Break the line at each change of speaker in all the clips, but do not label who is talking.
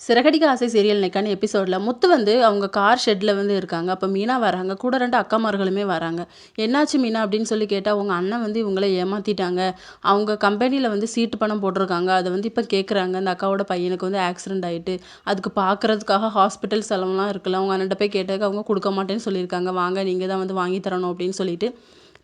சிறகடிக்க ஆசை சீரியல் இன்னைக்கான எபிசோடில் முத்து வந்து அவங்க கார் ஷெட்டில் வந்து இருக்காங்க. அப்போ மீனா வராங்க. கூட ரெண்டு அக்காமார்களுமே வராங்க. என்னாச்சு மீனா அப்படின்னு சொல்லி கேட்டால் உங்கள் அண்ணன் வந்து இவங்கள ஏமாற்றிட்டாங்க அவங்க கம்பெனியில் வந்து சீட்டு பணம் போட்டிருக்காங்க. அதை வந்து இப்போ கேட்குறாங்க அந்த அக்காவோட பையனுக்கு வந்து ஆக்சிடென்ட் ஆகிட்டு அதுக்கு பார்க்குறதுக்காக ஹாஸ்பிட்டல் செலவுலாம் இருக்குல்ல. அவங்க அண்ணன்ட்ட போய் கேட்டதுக்கு அவங்க கொடுக்க மாட்டேன்னு சொல்லியிருக்காங்க. வாங்க நீங்கள் தான் வந்து வாங்கி தரணும் அப்படின்னு சொல்லிட்டு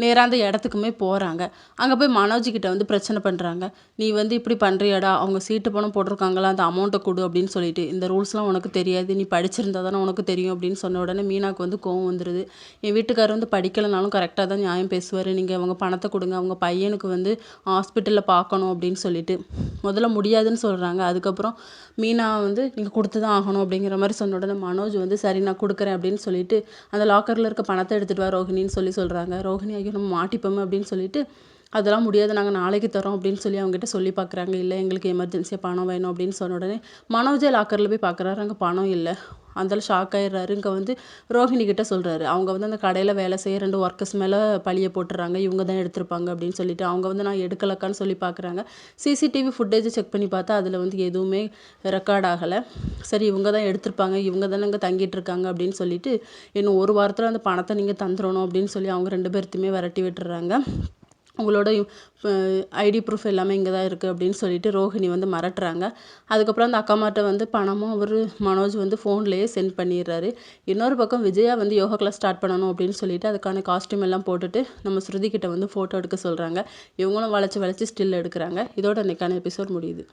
நேராக அந்த இடத்துக்குமே போகிறாங்க அங்கே போய் மனோஜ்கிட்ட வந்து பிரச்சனை பண்ணுறாங்க நீ வந்து இப்படி பண்ணுறியாடா அவங்க சீட்டு பணம் போட்டிருக்காங்களா அந்த அமௌண்ட்டை கொடு அப்படின்னு சொல்லிட்டு. இந்த ரூல்ஸ்லாம் உனக்கு தெரியாது நீ படிச்சிருந்தா தானே உனக்கு தெரியும் அப்படின்னு சொன்ன உடனே மீனாக்கு வந்து கோவம் வந்துடுது என் வீட்டுக்காரர் வந்து படிக்கலைனாலும் கரெக்டாக தான் நியாயம் பேசுவார். நீங்கள் அவங்க பணத்தை கொடுங்க அவங்க பையனுக்கு வந்து ஹாஸ்பிட்டலில் பார்க்கணும் அப்படின்னு சொல்லிட்டு. முதல்ல முடியாதுன்னு சொல்கிறாங்க அதுக்கப்புறம் மீனா வந்து நீங்கள் கொடுத்து தான் ஆகணும் அப்படிங்கிற மாதிரி சொன்ன உடனே மனோஜ் வந்து சரி நான் கொடுக்குறேன் அப்படின்னு சொல்லிட்டு அந்த லாக்கரில் இருக்க பணத்தை எடுத்துகிட்டு வா ரோஹிணின்னு சொல்லி சொல்கிறாங்க ரோஹிணி ஐயோ நம்ம மாட்டிப்போமே அப்படின்னு சொல்லிட்டு அதெல்லாம் முடியாது நாங்கள் நாளைக்கு தரோம் அப்படின்னு சொல்லி அவங்ககிட்ட சொல்லி பார்க்குறாங்க இல்லை எங்களுக்கு எமர்ஜென்சியாக பணம் வேணும் அப்படின்னு சொன்ன உடனே மனோஜே லாக்கரில் போய் பார்க்குறாரு அங்கே பணம் இல்லை. அந்தால ஷாக் ஆயிடுறாரு. இங்கே வந்து ரோஹிணி கிட்ட சொல்கிறாரு அவங்க வந்து அந்த கடையில் வேலை செய்ய ரெண்டு ஒர்க்கர்ஸ் மேலே பழிய போட்டுறாங்க. இவங்க தான் எடுத்திருப்பாங்க அப்படின்னு சொல்லிட்டு அவங்க வந்து நான் எடுக்கலக்கான்னு சொல்லி பார்க்குறாங்க சிசிடிவி ஃபுட்டேஜ் செக் பண்ணி பார்த்தா அதில் வந்து எதுவுமே ரெக்கார்ட் ஆகலை. சரி இவங்க தான் எடுத்திருப்பாங்க. இவங்க தானே இங்கே தங்கிட்டு இருக்காங்க அப்படின்னு சொல்லிட்டு இன்னும் ஒரு வாரத்தில் அந்த பணத்தை நீங்கள் தந்துடணும் அப்படின்னு சொல்லி அவங்க ரெண்டு பேர்த்தையுமே விரட்டி விட்டுறாங்க. உங்களோட ஐடி ப்ரூஃப் எல்லாமே இங்கே தான் இருக்குது அப்படின்னு சொல்லிட்டு ரோஹிணி வந்து மிரட்டுறாங்க. அதுக்கப்புறம் அந்த அக்காமாட்ட வந்து பணமும் அவர் மனோஜ் வந்து ஃபோன்லேயே சென்ட் பண்ணிடுறாரு. இன்னொரு பக்கம் விஜயா வந்து யோகா கிளாஸ் ஸ்டார்ட் பண்ணணும் அப்படின்னு சொல்லிட்டு அதுக்கான காஸ்டியூம் எல்லாம் போட்டுட்டு நம்ம ஸ்ருதி கிட்ட வந்து ஃபோட்டோ எடுக்க சொல்கிறாங்க இவங்களும் வளைச்சி வளைச்சி ஸ்டில் எடுக்கிறாங்க. இதோட இன்னைக்கான எபிசோட் முடியுது.